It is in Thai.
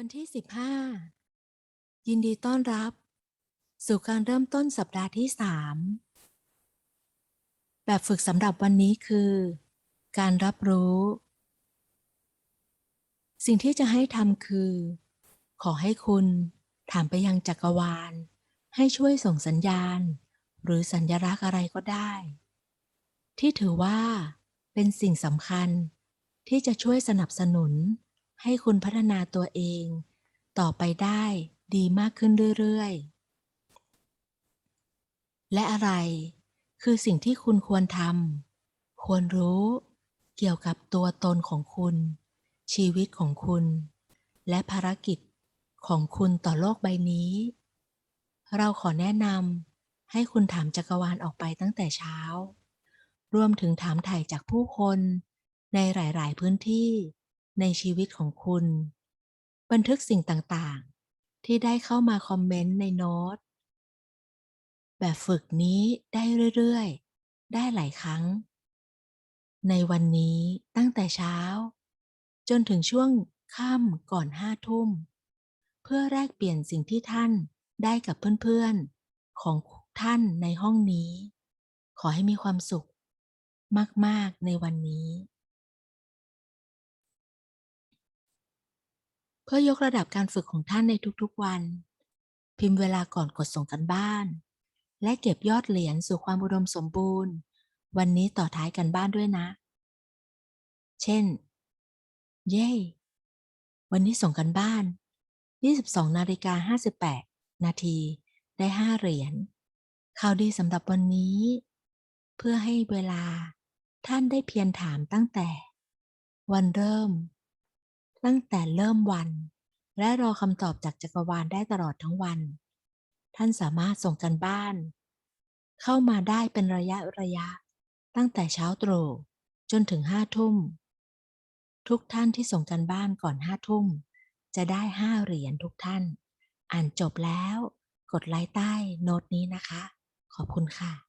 วันที่ 15 ยินดีต้อนรับ สู่การเริ่มต้นสัปดาห์ที่ 3 แบบฝึกสำหรับวันนี้คือ การรับรู้ สิ่งที่จะให้ทำคือ ขอให้คุณถามไปยังจักรวาล ให้ช่วยส่งสัญญาณ หรือสัญลักษณ์อะไรก็ได้ ที่ถือว่าเป็นสิ่งสำคัญที่จะช่วยสนับสนุน ให้คุณพัฒนาตัวเอง ต่อไปได้ดีมากขึ้นเรื่อยๆ และอะไรคือสิ่งที่คุณควรทำควรรู้เกี่ยวกับตัวตนของคุณ ชีวิตของคุณ และภารกิจของคุณต่อโลกใบนี้ เราขอแนะนำให้คุณถามจักรวาลออกไปตั้งแต่เช้า รวมถึงถามถ่ายจากผู้คนในหลาย ๆ พื้นที่ ในชีวิตของคุณ บันทึกสิ่งต่างๆ ที่ได้เข้ามาคอมเมนต์ในโน้ต แบบฝึกนี้ได้เรื่อยๆ ได้หลายครั้ง ในวันนี้ตั้งแต่เช้า จนถึงช่วงค่ำก่อนห้าทุ่ม เพื่อแลกเปลี่ยนสิ่งที่ท่านได้กับเพื่อนๆ ของท่านในห้องนี้ ขอให้มีความสุขมาก ๆ ในวันนี้ เพื่อยกระดับการฝึกของท่านในทุกๆวัน พิมพ์เวลาก่อนกดส่งกันบ้าน และเก็บยอดเหรียญสู่ความอุดมสมบูรณ์ วันนี้ต่อท้ายกันบ้านด้วยนะ เช่น เย้ วันนี้ส่งกันบ้าน 22นาฬิกา58 นาทีได้ 5 เหรียญข่าวดีสำหรับวันนี้ เพื่อให้เวลาท่านได้เพียรถามตั้งแต่ วันเริ่ม ตั้งแต่เริ่มวัน และรอคำตอบจากจักรวาลได้ตลอดทั้งวัน ท่านสามารถส่งกันบ้าน เข้ามาได้เป็นระยะระยะ ตั้งแต่เช้าตรู่จนถึงห้าทุ่ม ทุกท่านที่ส่งกันบ้านก่อนห้าทุ่ม จะได้ห้าเหรียญทุกท่าน อ่านจบแล้ว กดไลค์ใต้โน้ตนี้นะคะ ขอบคุณค่ะ